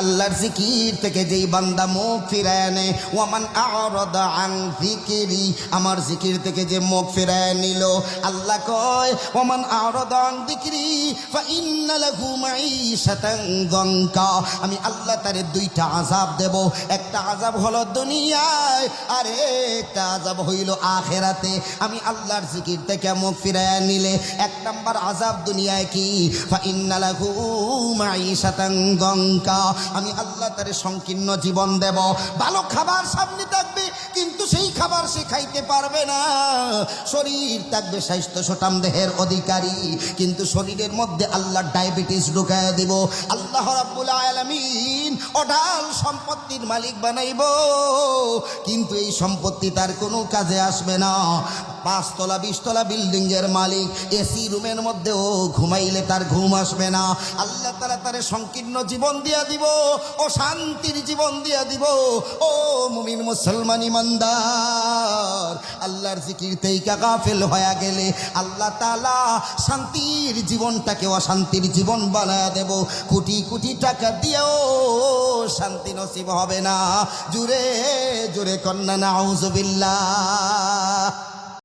আল্লাহর জিকির থেকে যেই বান্দা মুখ ফিরায় নেয় ওয়ামান আরাদা আন জিকিরি, আমার জিকির থেকে যে মুখ ফিরায় নিল। আল্লাহ কয়, ওয়ামান আরাদা আন জিকিরি, ফা ইন্না লাহু মাঈশাতান আমি আল্লাহ তারে দুইটা আযাব দেব। একটা আযাব হলো দুনিয়ায়, আর একটা আযাব হইল আখেরাতে। আমি আল্লাহর জিকির থেকে মুখ ফিরায় নিলে, এক নাম্বার আযাব দুনিয়ায় কি? ফা ইন্না লাহু মাঈশাতান দঙ্কা আমি আল্লাহ তারে সংকীর্ণ জীবন দেব। ভালো খাবার সামনে থাকবে, কিন্তু সেই খাবার সে খাইতে পারবে না। শরীর থাকবে স্বাস্থ্য সটাম দেহের অধিকারী, কিন্তু শরীরের মধ্যে আল্লাহ ডায়াবেটিস ঢুকায় দিব। আল্লাহ রাব্বুল আলামিন অঢাল সম্পত্তির মালিক বানাইব। কিন্তু এই সম্পত্তি তার কোনো কাজে আসবে না। পাঁচতলা, বিশতলা বিল্ডিং এর মালিক এসি রুমের মধ্যেও ঘুমাইলে তার ঘুম আসবে না। আল্লাহ তারা তারে সংকীর্ণ জীবন দিয়া দিব ও শান্তির জীবন দিয়া দিব। ও মুমিন মুসলমান ইমানদার, আল্লাহর জিকির তেইকা গাফেল হয়ে গেলে আল্লাহ তালা শান্তির জীবনটাকে অশান্তির জীবন বানায় দেব। কোটি কোটি টাকা দিয়েও শান্তি নসিব হবে না। জুড়ে জুড়ে কন্যা, নাউজুবিল্লাহ।